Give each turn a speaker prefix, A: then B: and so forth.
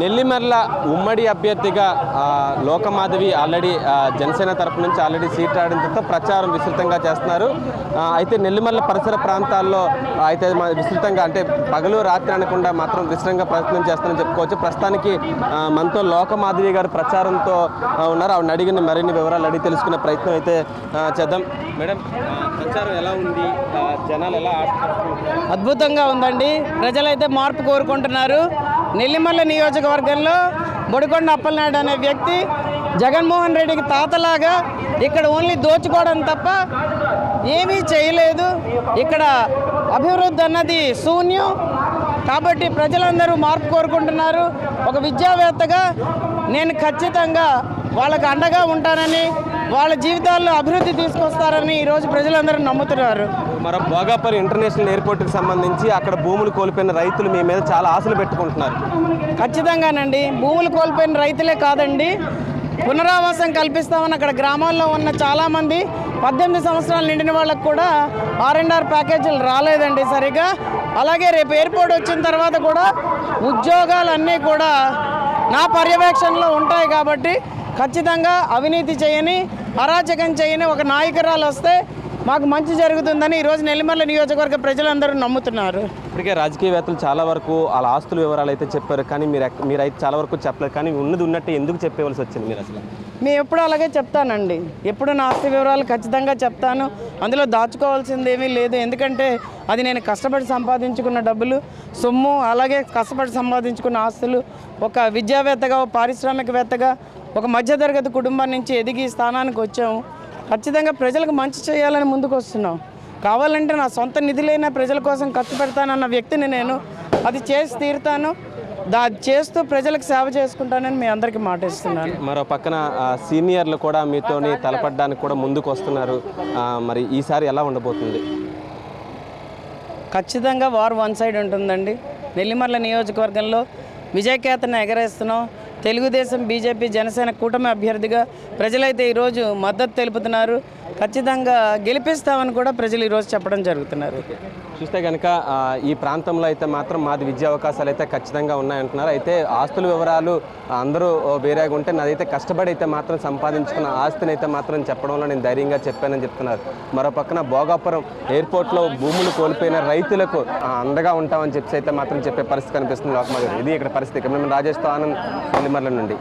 A: నెల్లిమర్ల ఉమ్మడి అభ్యర్థిగా లోకమాధవి ఆల్రెడీ జనసేన తరపు నుంచి ఆల్రెడీ సీట్ రావడం ప్రచారం విస్తృతంగా చేస్తున్నారు. అయితే నెల్లిమర్ల పరిసర ప్రాంతాల్లో అయితే విస్తృతంగా అంటే పగలు రాత్రి అనకుండా మాత్రం విస్తృతంగా ప్రయత్నం చేస్తారని చెప్పుకోవచ్చు. ప్రస్తుతానికి మనతో లోకమాధవి గారు ప్రచారంతో ఉన్నారు. ఆవిడ అడిగిన మరిన్ని వివరాలు అడిగి తెలుసుకునే ప్రయత్నం అయితే చేద్దాం. మేడం ప్రచారం ఎలా ఉంది? జనాలు ఎలా
B: అద్భుతంగా ఉందండి. ప్రజలైతే మార్పు కోరుకుంటున్నారు. నెల్లిమల్ల నియోజకవర్గంలో బొడికొండ అప్పలనాయుడు అనే వ్యక్తి జగన్మోహన్ రెడ్డికి తాతలాగా ఇక్కడ ఓన్లీ దోచుకోవడం తప్ప ఏమీ చేయలేదు. ఇక్కడ అభివృద్ధి అన్నది శూన్యం. కాబట్టి ప్రజలందరూ మార్పు కోరుకుంటున్నారు. ఒక విద్యావేత్తగా నేను ఖచ్చితంగా వాళ్ళకు అండగా ఉంటానని వాళ్ళ జీవితాల్లో అభివృద్ధి తీసుకొస్తారని ఈరోజు ప్రజలందరూ నమ్ముతున్నారు.
A: మరో భోగాపరి ఇంటర్నేషనల్ ఎయిర్పోర్ట్కి సంబంధించి అక్కడ భూములు కోల్పోయిన రైతులు మీ మీద చాలా ఆశలు పెట్టుకుంటున్నారు.
B: ఖచ్చితంగానండి భూములు కోల్పోయిన రైతులే కాదండి పునరావాసం కల్పిస్తామని అక్కడ గ్రామాల్లో ఉన్న చాలామంది పద్దెనిమిది సంవత్సరాలు నిండిన వాళ్ళకు కూడా ఆర్ అండ్ ఆర్ ప్యాకేజీలు రాలేదండి సరిగా. అలాగే రేపు ఎయిర్పోర్ట్ వచ్చిన తర్వాత కూడా ఉద్యోగాలన్నీ కూడా నా పర్యవేక్షణలో ఉంటాయి కాబట్టి ఖచ్చితంగా అవినీతి చేయని అరాచకం చేయని ఒక నాయకురాలు వస్తే మాకు మంచి జరుగుతుందని ఈరోజు నెల్లిమల్ల నియోజకవర్గ ప్రజలందరూ నమ్ముతున్నారు.
A: ఇప్పటికే రాజకీయవేత్తలు చాలా వరకు వాళ్ళ ఆస్తుల వివరాలు అయితే చెప్పారు కానీ మీరు ఎక్క- మీరైతే చాలా వరకు చెప్పలేదు కానీ ఉన్నది ఉన్నట్టు ఎందుకు చెప్పేవలసి వచ్చింది మీరు అసలు?
B: మేము ఎప్పుడు అలాగే చెప్తానండి. ఎప్పుడు నా ఆస్తి వివరాలు ఖచ్చితంగా చెప్తాను. అందులో దాచుకోవాల్సింది ఏమీ లేదు. ఎందుకంటే అది నేను కష్టపడి సంపాదించుకున్న డబ్బులు సొమ్ము అలాగే కష్టపడి సంపాదించుకున్న ఆస్తులు ఒక విద్యావేత్తగా పారిశ్రామికవేత్తగా ఒక మధ్యతరగతి కుటుంబం నుంచి ఎదిగి స్థానానికి వచ్చాము ఖచ్చితంగా ప్రజలకు మంచి చేయాలని ముందుకు వస్తున్నాం. కావాలంటే నా సొంత నిధులైన ప్రజల కోసం ఖర్చు పెడతానన్న వ్యక్తిని నేను అది చేసి తీరుతాను. దా చేస్తూ ప్రజలకు సేవ చేసుకుంటానని మీ అందరికీ మాట ఇస్తున్నాను.
A: మరో పక్కన సీనియర్లు కూడా మీతోని తలపడడానికి కూడా ముందుకు వస్తున్నారు. మరి ఈసారి ఎలా ఉండబోతుంది?
B: ఖచ్చితంగా వార్ వన్ సైడ్ ఉంటుందండి. నెల్లిమర్ల నియోజకవర్గంలో విజయకేతన ఎగరేస్తున్నాం. తెలుగుదేశం బీజేపీ జనసేన కూటమి అభ్యర్థిగా ప్రజలైతే ఈరోజు మద్దతు తెలుపుతున్నారు. ఖచ్చితంగా గెలిపిస్తామని కూడా ప్రజలు ఈరోజు చెప్పడం జరుగుతున్నారు.
A: చూస్తే కనుక ఈ ప్రాంతంలో అయితే మాత్రం మాది విద్యా అవకాశాలు అయితే ఖచ్చితంగా ఉన్నాయంటున్నారు. అయితే ఆస్తుల వివరాలు అందరూ వేరేగా ఉంటే నాదైతే కష్టపడి అయితే మాత్రం సంపాదించుకున్న ఆస్తిని అయితే మాత్రం చెప్పడంలో నేను ధైర్యంగా చెప్పానని చెప్తున్నారు. మరో పక్కన భోగాపురం ఎయిర్పోర్ట్లో భూములు కోల్పోయిన రైతులకు అందగా అండగా ఉంటామని చెప్పి అయితే మాత్రం చెప్పే పరిస్థితి కనిపిస్తుంది లోకమాగారు ఇది ఇక్కడ పరిస్థితి. మేము రాజేష్తో ఆనంద్ నెల్లిమర్ల నుండి.